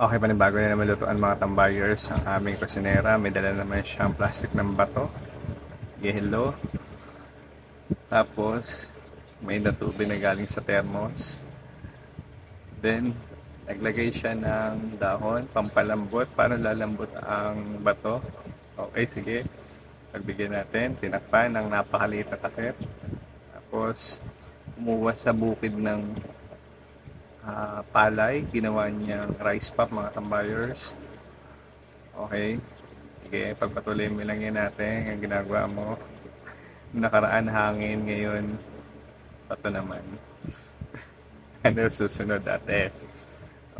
Okay, panibago na naman lutuan mga tambayers ang aming kusinera. May dala naman siyang plastic ng bato. Yellow. Tapos, may natubig na galing sa thermos. Then, naglagay siya ng dahon, pampalambot, para lalambot ang bato. Okay, sige. Pagbigyan natin, tinakpan ng napakaliit na takip. Tapos, kumuha sa bukid ng ah, palay. Ginawa niyang rice pop mga tambayers. Okay. Sige, pagpatuloy mo lang yan natin. Ang ginagawa mo. Nakaraan hangin ngayon. Ito naman. ano susunod ate?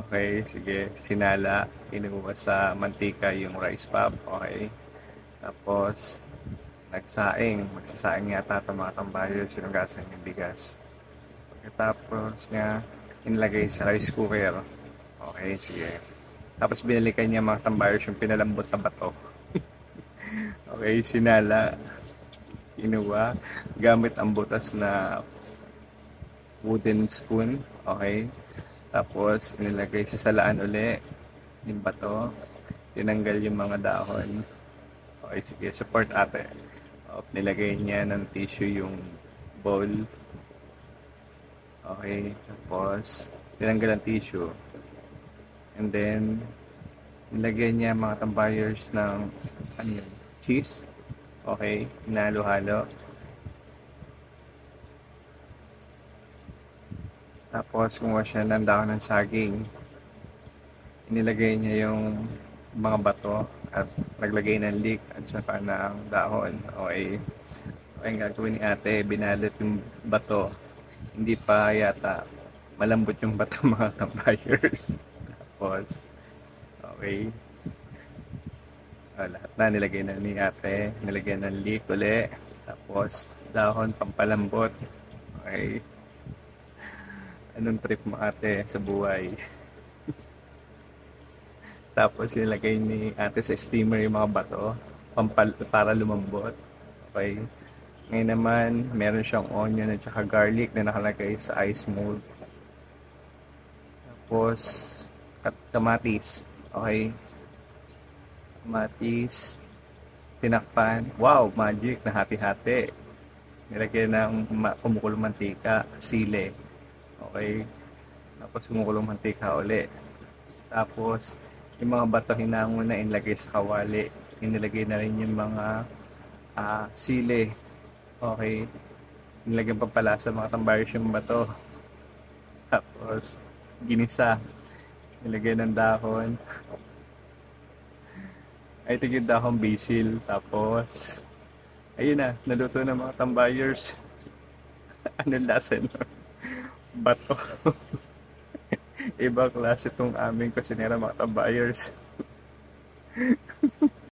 Okay, sige. Sinala. Inuwa sa mantika yung rice pop. Okay. Tapos, nagsaing. Magsasaing yata ito mga tambayers. Yung gasan yung bigas. Pagkatapos niya, inilagay sa rice cooker. Okay, sige. Tapos binalikan niya mga tambayers yung pinalambot na bato. okay, sinala. Kinuha. Gamit ang butas na wooden spoon. Okay. Tapos inilagay sa salaan uli yung bato. Tinanggal yung mga dahon. Okay, sige. Support ate. O, nilagay niya ng tissue yung bowl. Okay, tapos tinanggal ang tissue. And then, nilagyan niya mga tambayers ng ano cheese. Okay, hinalo-halo. Tapos, kumuha siya ng dahon ng saging. Inilagay niya yung mga bato at naglagay ng leek at saka ng dahon. Okay. Okay, ang gagawin ni ate, binalot yung bato hindi pa yata malambot yung bato mga tambayers. Tapos, okay. Ah, lahat na nilagay na ni ate. Nilagay ng leek uli. Tapos, dahon pampalambot. Okay. Anong trip mo ate sa buhay? Tapos, nilagay ni ate sa steamer yung mga bato pampal para lumambot. Okay. Ngayon naman, meron siyang onion at saka garlic na nakalagay sa ice mold. Tapos, kat- kamatis. Okay. Kamatis. Tinakpan. Wow, magic na hati-hati. Nilagyan ng kumukulong mantika, sile. Okay. Tapos kumukulong mantika uli. Tapos, yung mga bato hinango na inilagay sa kawali. Inilagay na rin yung mga ah, sile. Okay. Nilagyan pa pala sa mga tambayos yung bato. Tapos, ginisa. Nilagyan ng dahon. Ay, ito yung dahon basil. Tapos, ayun na, naluto ng mga tambayers. Anong lasa nun? Bato. Ibang klase itong aming kusinera mga tambayers.